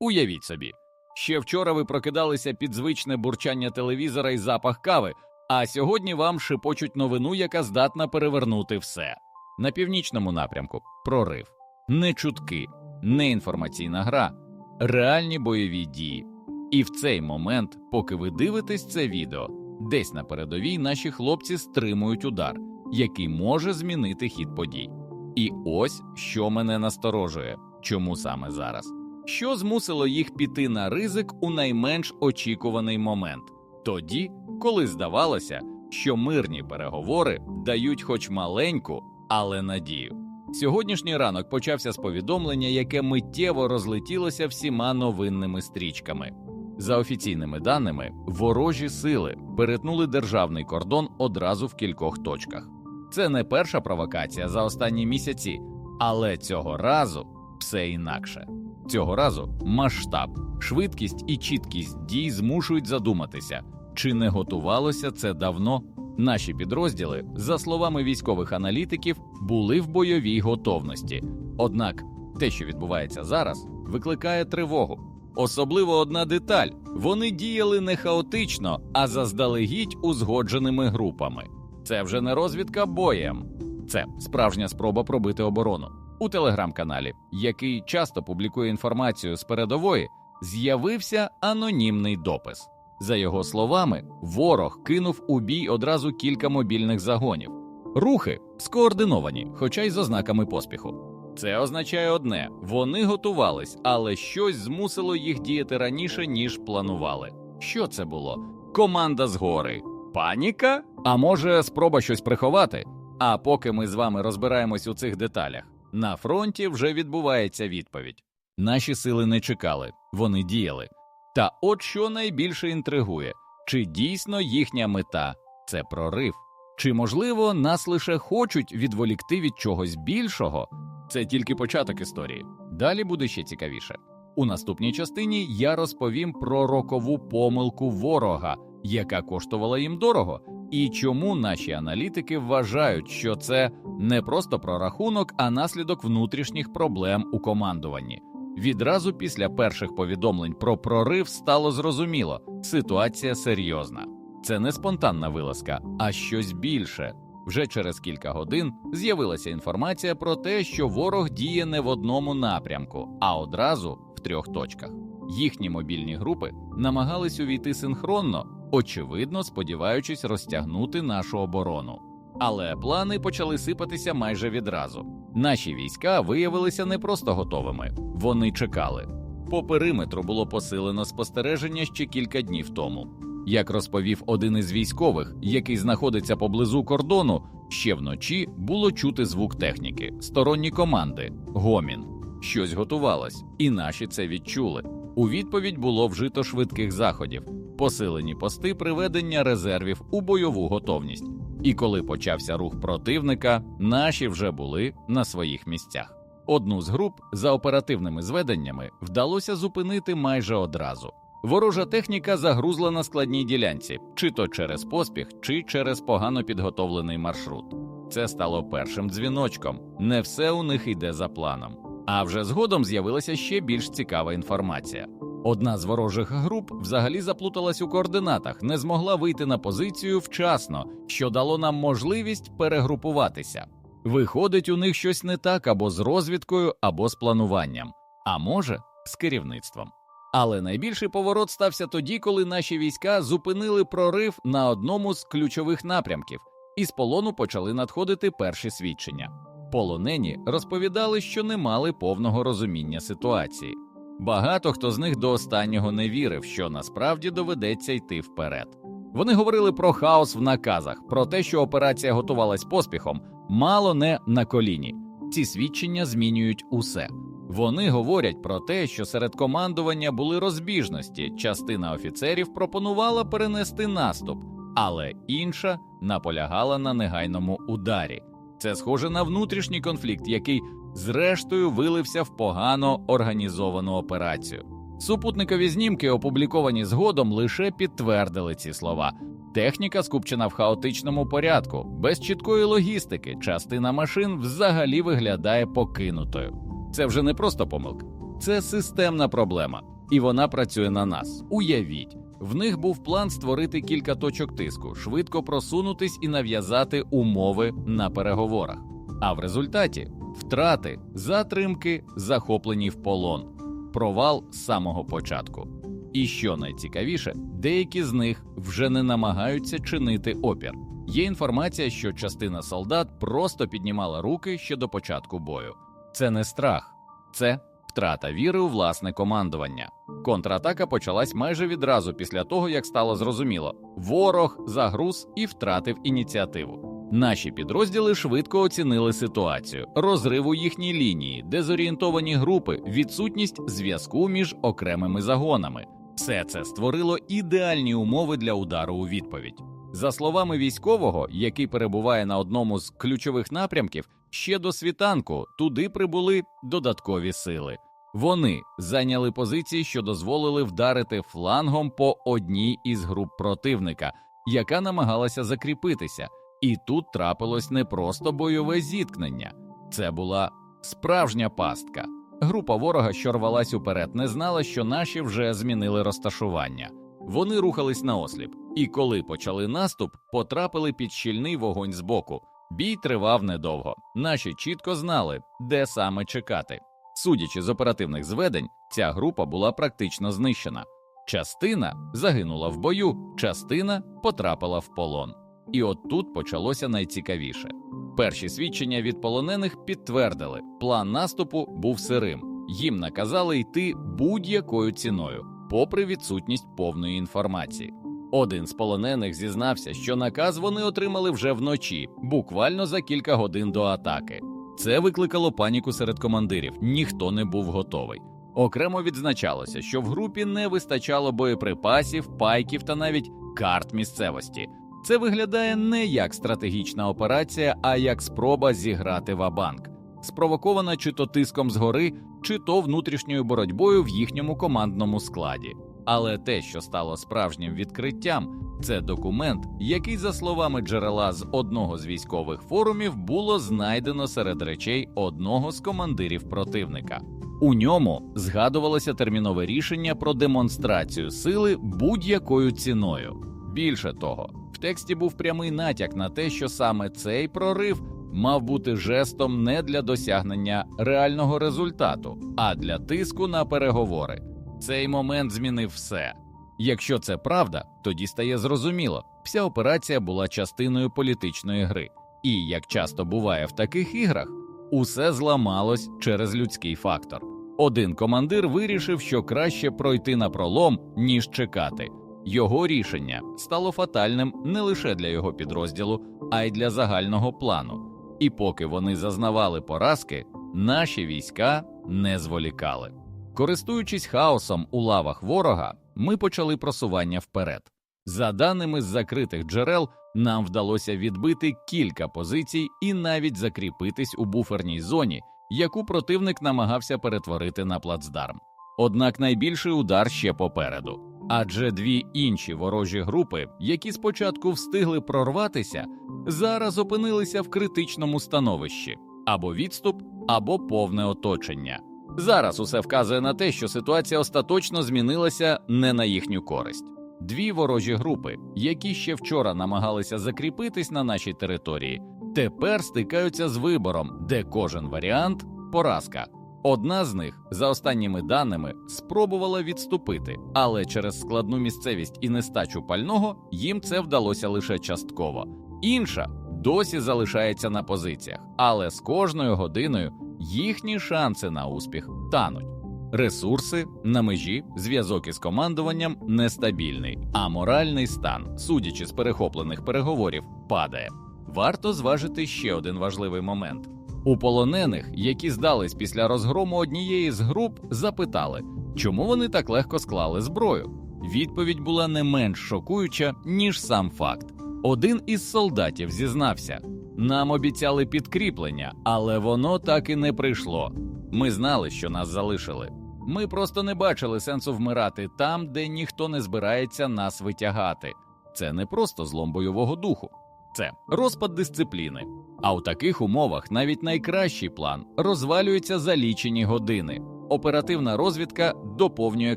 Уявіть собі, ще вчора ви прокидалися під звичне бурчання телевізора і запах кави, а сьогодні вам шепочуть новину, яка здатна перевернути все. На північному напрямку прорив, не чутки, не інформаційна гра, реальні бойові дії. І в цей момент, поки ви дивитесь це відео, десь на передовій наші хлопці стримують удар, який може змінити хід подій. І ось що мене насторожує, чому саме зараз. Що змусило їх піти на ризик у найменш очікуваний момент, тоді, коли здавалося, що мирні переговори дають хоч маленьку, але надію. Сьогоднішній ранок почався з повідомлення, яке миттєво розлетілося всіма новинними стрічками. За офіційними даними, ворожі сили перетнули державний кордон одразу в кількох точках. Це не перша провокація за останні місяці, але цього разу все інакше. Цього разу масштаб, швидкість і чіткість дій змушують задуматися, чи не готувалося це давно. Наші підрозділи, за словами військових аналітиків, були в бойовій готовності. Однак те, що відбувається зараз, викликає тривогу. Особливо одна деталь: вони діяли не хаотично, а заздалегідь узгодженими групами. Це вже не розвідка боєм, це справжня спроба пробити оборону. У телеграм-каналі, який часто публікує інформацію з передової, з'явився анонімний допис. За його словами, ворог кинув у бій одразу кілька мобільних загонів. Рухи скоординовані, хоча й з ознаками поспіху. Це означає одне: вони готувались, але щось змусило їх діяти раніше, ніж планували. Що це було? Команда згори, паніка? А може, спроба щось приховати? А поки ми з вами розбираємось у цих деталях, на фронті вже відбувається відповідь. Наші сили не чекали, вони діяли. Та от що найбільше інтригує, чи дійсно їхня мета це прорив, чи можливо нас лише хочуть відволікти від чогось більшого? Це тільки початок історії. Далі буде ще цікавіше. У наступній частині я розповім про рокову помилку ворога, яка коштувала їм дорого, і чому наші аналітики вважають, що це не просто прорахунок, а наслідок внутрішніх проблем у командуванні. Відразу після перших повідомлень про прорив стало зрозуміло, ситуація серйозна. Це не спонтанна вилазка, а щось більше. Вже через кілька годин з'явилася інформація про те, що ворог діє не в одному напрямку, а одразу в трьох точках. Їхні мобільні групи намагались увійти синхронно, очевидно, сподіваючись розтягнути нашу оборону. Але плани почали сипатися майже відразу. Наші війська виявилися не просто готовими, вони чекали. По периметру було посилено спостереження ще кілька днів тому. Як розповів один із військових, який знаходиться поблизу кордону, ще вночі було чути звук техніки, сторонні команди, гомін. Щось готувалось, і наші це відчули. У відповідь було вжито швидких заходів, посилені пости приведення резервів у бойову готовність. І коли почався рух противника, наші вже були на своїх місцях. Одну з груп за оперативними зведеннями вдалося зупинити майже одразу. Ворожа техніка загрузла на складній ділянці, чи то через поспіх, чи через погано підготовлений маршрут. Це стало першим дзвіночком. Не все у них йде за планом. А вже згодом з'явилася ще більш цікава інформація. Одна з ворожих груп взагалі заплуталась у координатах, не змогла вийти на позицію вчасно, що дало нам можливість перегрупуватися. Виходить, у них щось не так або з розвідкою, або з плануванням, а може, з керівництвом. Але найбільший поворот стався тоді, коли наші війська зупинили прорив на одному з ключових напрямків, і з полону почали надходити перші свідчення. Полонені розповідали, що не мали повного розуміння ситуації. Багато хто з них до останнього не вірив, що насправді доведеться йти вперед. Вони говорили про хаос в наказах, про те, що операція готувалась поспіхом, мало не на коліні. Ці свідчення змінюють усе. Вони говорять про те, що серед командування були розбіжності. Частина офіцерів пропонувала перенести наступ, але інша наполягала на негайному ударі. Це схоже на внутрішній конфлікт, який зрештою вилився в погано організовану операцію. Супутникові знімки, опубліковані згодом, лише підтвердили ці слова. Техніка скупчена в хаотичному порядку, без чіткої логістики. Частина машин взагалі виглядає покинутою. Це вже не просто помилка, Це системна проблема, і вона працює на нас. Уявіть, в них був план створити кілька точок тиску, швидко просунутись і нав'язати умови на переговорах. А в результаті втрати, затримки, захоплені в полон, провал з самого початку. І що найцікавіше, деякі з них вже не намагаються чинити опір. Є інформація, що частина солдат просто піднімала руки ще до початку бою. Це не страх, це втрата віри у власне командування. Контратака почалась майже відразу після того, як стало зрозуміло, ворог загруз і втратив ініціативу. Наші підрозділи швидко оцінили ситуацію, розрив у їхній лінії, дезорієнтовані групи, відсутність зв'язку між окремими загонами. Все це створило ідеальні умови для удару у відповідь. За словами військового, який перебуває на одному з ключових напрямків, ще до світанку туди прибули додаткові сили. Вони зайняли позиції, що дозволили вдарити флангом по одній із груп противника, яка намагалася закріпитися. І тут трапилось не просто бойове зіткнення, це була справжня пастка. Група ворога, що рвалась уперед, не знала, що наші вже змінили розташування. Вони рухались на осліп, і коли почали наступ, потрапили під щільний вогонь збоку. Бій тривав недовго. Наші чітко знали, де саме чекати. Судячи з оперативних зведень, ця група була практично знищена. Частина загинула в бою, частина потрапила в полон. І от тут почалося найцікавіше. Перші свідчення від полонених підтвердили, план наступу був сирим. Їм наказали йти будь-якою ціною, попри відсутність повної інформації. Один з полонених зізнався, що наказ вони отримали вже вночі, буквально за кілька годин до атаки. Це викликало паніку серед командирів, ніхто не був готовий. Окремо відзначалося, що в групі не вистачало боєприпасів, пайків та навіть карт місцевості. Це виглядає не як стратегічна операція, а як спроба зіграти ва-банк, спровокована чи то тиском згори, чи то внутрішньою боротьбою в їхньому командному складі. Але те, що стало справжнім відкриттям, це документ, який, за словами джерела з одного з військових форумів, було знайдено серед речей одного з командирів противника. У ньому згадувалося термінове рішення про демонстрацію сили будь-якою ціною. Більше того, тексті був прямий натяк на те, що саме цей прорив мав бути жестом не для досягнення реального результату, а для тиску на переговори. Цей момент змінив все. Якщо це правда, тоді стає зрозуміло, вся операція була частиною політичної гри, і як часто буває в таких іграх, усе зламалось через людський фактор. Один командир вирішив, що краще пройти на пролом, ніж чекати. Його рішення стало фатальним не лише для його підрозділу, а й для загального плану. І поки вони зазнавали поразки, наші війська не зволікали. Користуючись хаосом у лавах ворога, ми почали просування вперед. За даними з закритих джерел, нам вдалося відбити кілька позицій і навіть закріпитись у буферній зоні, яку противник намагався перетворити на плацдарм. Однак найбільший удар ще попереду, адже дві інші ворожі групи, які спочатку встигли прорватися, зараз опинилися в критичному становищі або відступ, або повне оточення. Зараз усе вказує на те, що ситуація остаточно змінилася не на їхню користь. Дві ворожі групи, які ще вчора намагалися закріпитись на нашій території, тепер стикаються з вибором, де кожен варіант поразка. Одна з них, за останніми даними, спробувала відступити, але через складну місцевість і нестачу пального їм це вдалося лише частково. Інша досі залишається на позиціях, але з кожною годиною їхні шанси на успіх тануть. Ресурси на межі, зв'язок із командуванням нестабільний, а моральний стан, судячи з перехоплених переговорів, падає. Варто зважити ще один важливий момент. У полонених, які здались після розгрому однієї з груп, запитали, чому вони так легко склали зброю. Відповідь була не менш шокуюча, ніж сам факт. Один із солдатів зізнався: нам обіцяли підкріплення, але воно так і не прийшло. Ми знали, що нас залишили. Ми просто не бачили сенсу вмирати там, де ніхто не збирається нас витягати. Це не просто злом бойового духу, це розпад дисципліни. А у таких умовах навіть найкращий план розвалюється за лічені години. Оперативна розвідка доповнює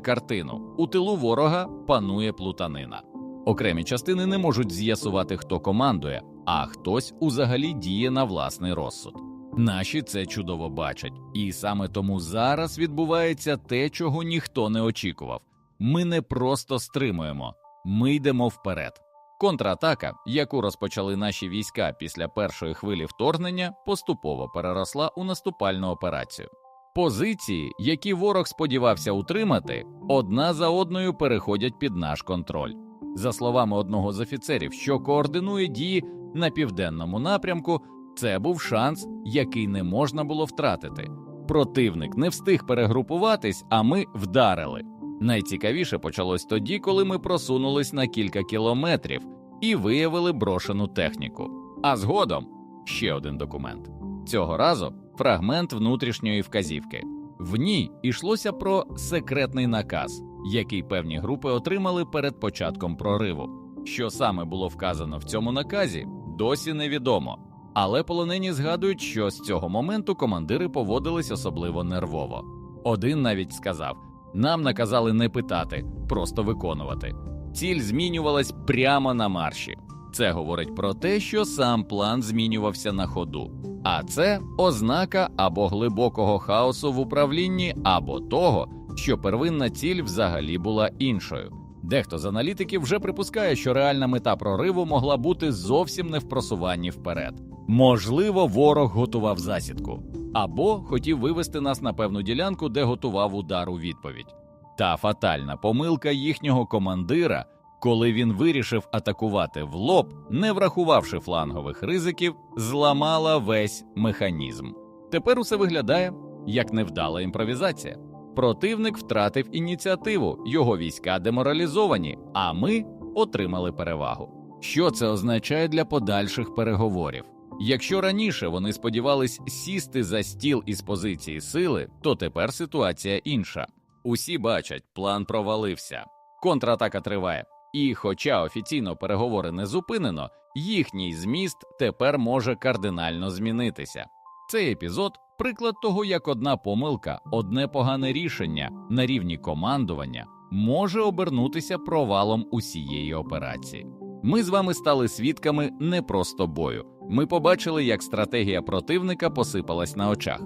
картину. У тилу ворога панує плутанина. Окремі частини не можуть з'ясувати, хто командує, а хтось узагалі діє на власний розсуд. Наші це чудово бачать, і саме тому зараз відбувається те, чого ніхто не очікував. Ми не просто стримуємо, ми йдемо вперед. Контратака, яку розпочали наші війська після першої хвилі вторгнення, поступово переросла у наступальну операцію. Позиції, які ворог сподівався утримати, одна за одною переходять під наш контроль. За словами одного з офіцерів, що координує дії на південному напрямку, це був шанс, який не можна було втратити. Противник не встиг перегрупуватись, а ми вдарили. Найцікавіше почалось тоді, коли ми просунулись на кілька кілометрів і виявили брошену техніку. А згодом ще один документ. Цього разу фрагмент внутрішньої вказівки. В ній йшлося про секретний наказ, який певні групи отримали перед початком прориву. Що саме було вказано в цьому наказі, досі невідомо. Але полонені згадують, що з цього моменту командири поводились особливо нервово. Один навіть сказав: нам наказали не питати, просто виконувати. Ціль змінювалась прямо на марші. Це говорить про те, що сам план змінювався на ходу. А це ознака або глибокого хаосу в управлінні, або того, що первинна ціль взагалі була іншою. Дехто з аналітиків вже припускає, що реальна мета прориву могла бути зовсім не в просуванні вперед. Можливо, ворог готував засідку або хотів вивести нас на певну ділянку, де готував удар у відповідь. Та фатальна помилка їхнього командира, коли він вирішив атакувати в лоб, не врахувавши флангових ризиків, зламала весь механізм. Тепер усе виглядає як невдала імпровізація. Противник втратив ініціативу, його війська деморалізовані, а ми отримали перевагу. Що це означає для подальших переговорів? Якщо раніше вони сподівались сісти за стіл із позиції сили, то тепер ситуація інша. Усі бачать, план провалився, контратака триває. І, хоча офіційно переговори не зупинено, їхній зміст тепер може кардинально змінитися. Цей епізод приклад того, як одна помилка, одне погане рішення на рівні командування може обернутися провалом усієї операції. Ми з вами стали свідками не просто бою. Ми побачили, як стратегія противника посипалась на очах.